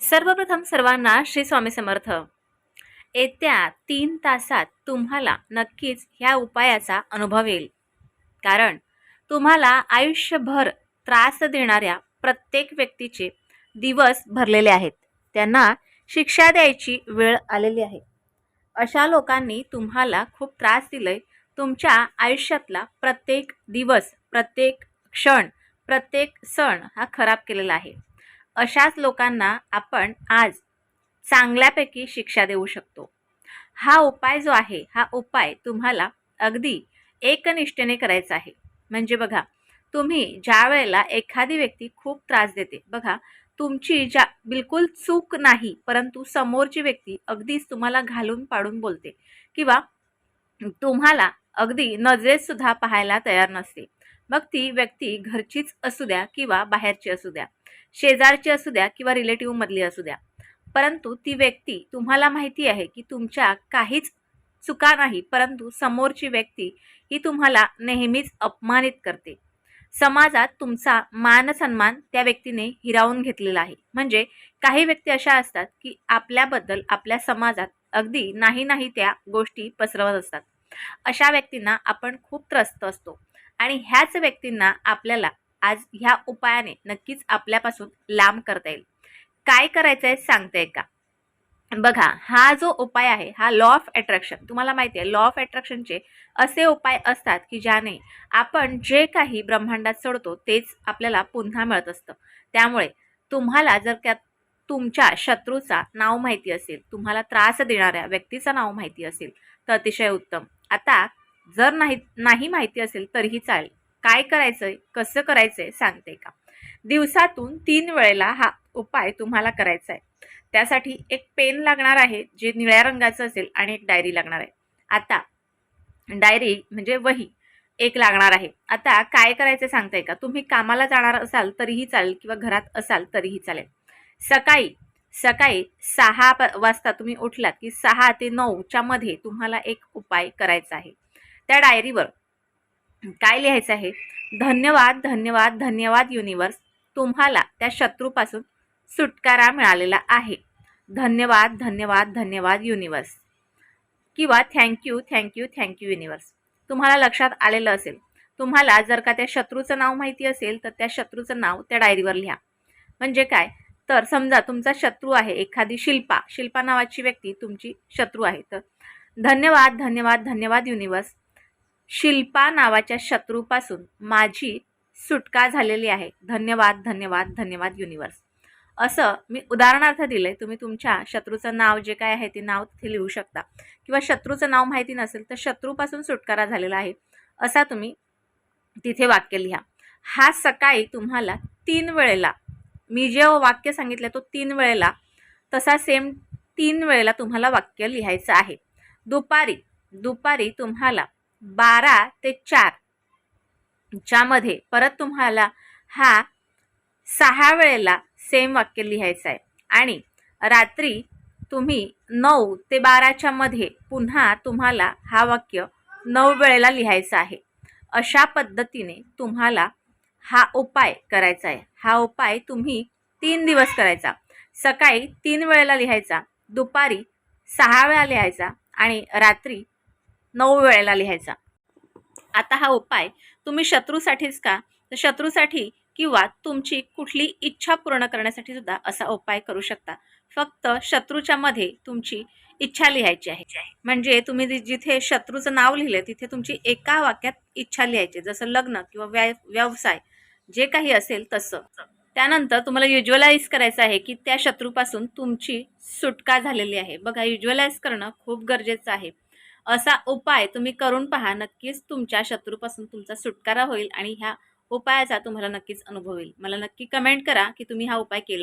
सर्वप्रथम सर्वांना श्री स्वामी समर्थ. येत्या तीन तासात तुम्हाला नक्कीच ह्या उपायाचा अनुभव येईल. कारण तुम्हाला आयुष्यभर त्रास देणाऱ्या प्रत्येक व्यक्तीचे दिवस भरलेले आहेत. त्यांना शिक्षा द्यायची वेळ आलेली आहे. अशा लोकांनी तुम्हाला खूप त्रास दिलाय. तुमच्या आयुष्यातला प्रत्येक दिवस प्रत्येक क्षण प्रत्येक सण हा खराब केलेला आहे. अशाच लोकांना आपण आज चांगल्यापैकी शिक्षा देऊ शकतो. हा उपाय जो आहे हा उपाय तुम्हाला अगदी एकनिष्ठेने करायचा आहे. म्हणजे बघा तुम्ही ज्या वेळेला एखादी व्यक्ती खूप त्रास देते बघा तुमची ज्या बिलकुल चूक नाही परंतु समोरची व्यक्ती अगदीच तुम्हाला घालून पाडून बोलते. किंवा तुम्हाला अगदी नजरेत सुद्धा पाहायला तयार नसते. मग ती व्यक्ती घरचीच असू द्या किंवा बाहेरची असू द्या शेजारची असू द्या किंवा रिलेटिव्हमधली असू द्या. परंतु ती व्यक्ती तुम्हाला माहिती आहे की तुमच्या काहीच चुका नाही परंतु समोरची व्यक्ती ही तुम्हाला नेहमीच अपमानित करते. समाजात तुमचा मान सन्मान त्या व्यक्तीने हिरावून घेतलेला आहे. म्हणजे काही व्यक्ती अशा असतात की आपल्याबद्दल आपल्या समाजात अगदी नाही नाही त्या गोष्टी पसरवत असतात. अशा व्यक्तींना आपण खूप त्रस्त असतो. आणि ह्याच व्यक्तींना आपल्याला आज ह्या उपायाने नक्कीच आपल्यापासून लांब करता येईल. काय करायचं आहे सांगते का? बघा हा जो उपाय आहे हा लॉ ऑफ अट्रॅक्शन तुम्हाला माहिती आहे लॉ ऑफ अट्रॅक्शनचे असे उपाय असतात की ज्याने आपण जे काही ब्रह्मांडात सोडतो तेच आपल्याला पुन्हा मिळत असतं. त्यामुळे तुम्हाला जर त्या तुमच्या शत्रूचा नाव माहिती असेल तुम्हाला त्रास देणाऱ्या व्यक्तीचं नाव माहिती असेल तर अतिशय उत्तम. आता जर नाही नाही माहिती असेल तरीही चालेल. काय करायचंय? कसं करायचंय? सांगते का? दिवसातून तीन वेळेला हा उपाय तुम्हाला करायचा आहे त्यासाठी एक पेन लागणार आहे जे निळ्या रंगाचं असेल आणि एक डायरी लागणार आहे. आता डायरी म्हणजे वही एक लागणार आहे. आता काय करायचं सांगताय का? तुम्ही कामाला जाणार असाल तरीही चालेल किंवा घरात असाल तरीही चालेल. सकाळी सकाळी सहा वाजता तुम्ही उठलात की सहा ते नऊच्या मध्ये तुम्हाला एक उपाय करायचा आहे. त्या डायरीवर काय लिहायचं आहे? धन्यवाद धन्यवाद धन्यवाद युनिवर्स तुम्हाला त्या शत्रूपासून सुटकारा मिळालेला आहे. धन्यवाद धन्यवाद धन्यवाद युनिवर्स किंवा थँक्यू थँक्यू थँक्यू युनिवर्स तुम्हाला लक्षात आलेलं असेल. तुम्हाला जर का त्या शत्रूचं नाव माहिती असेल तर त्या शत्रूचं नाव त्या डायरीवर लिहा. म्हणजे काय? तर समजा तुमचा शत्रू आहे एखादी शिल्पा. शिल्पा नावाची व्यक्ती तुमची शत्रू आहे. तर धन्यवाद धन्यवाद धन्यवाद युनिवर्स शिल्पा नावाच्या शत्रूपासून माझी सुटका झालेली आहे. धन्यवाद धन्यवाद धन्यवाद युनिवर्स असं मी उदाहरणार्थ दिलं आहे तुम्ही तुमच्या शत्रूचं नाव जे काय आहे ते नाव तिथे लिहू शकता. किंवा शत्रूचं नाव माहिती नसेल तर शत्रूपासून सुटकारा झालेला आहे. असा तुम्ही तिथे वाक्य लिहा. हा सकाळी तुम्हाला तीन वेळेला मी जे वाक्य सांगितलं तो तीन वेळेला तसा सेम तीन वेळेला तुम्हाला वाक्य लिहायचं आहे. दुपारी दुपारी तुम्हाला बारा ते चार. ज्यामध्ये परत तुम्हाला हा सहा वेळेला सेम वाक्य लिहायचं आहे. आणि रात्री तुम्ही नऊ ते बाराच्या मध्ये पुन्हा तुम्हाला हा वाक्य नऊ वेळेला लिहायचा आहे. अशा पद्धतीने तुम्हाला हा उपाय करायचा आहे. हा उपाय तुम्ही तीन दिवस करायचा. सकाळी तीन वेळेला लिहायचा दुपारी सहा वेळा लिहायचा आणि रात्री नऊ वेळेला लिहायचा. आता हा उपाय तुम्ही शत्रूसाठीच का? तर शत्रूसाठी किंवा तुमची कुठली इच्छा पूर्ण करण्यासाठी सुद्धा असा उपाय करू शकता. फक्त शत्रूच्या मध्ये तुमची इच्छा लिहायची आहे. म्हणजे तुम्ही जिथे शत्रूचं नाव लिहिलं तिथे तुमची एका वाक्यात इच्छा लिहायची जसं लग्न किंवा व्या व्यवसाय जे काही असेल तसं. त्यानंतर तुम्हाला युज्युअलाइज करायचं आहे की त्या शत्रूपासून तुमची सुटका झालेली आहे. बघा युज्युअलाइज करणं खूप गरजेचं आहे. असा उपाय तुम्ही करून पहा. नक्कीच तुमच्या शत्रूपासून तुमचा सुटकारा होईल आणि ह्या उपायाचा तुम्हाला नक्कीच अनुभव येईल. मला नक्की कमेंट करा की तुम्ही हा उपाय केला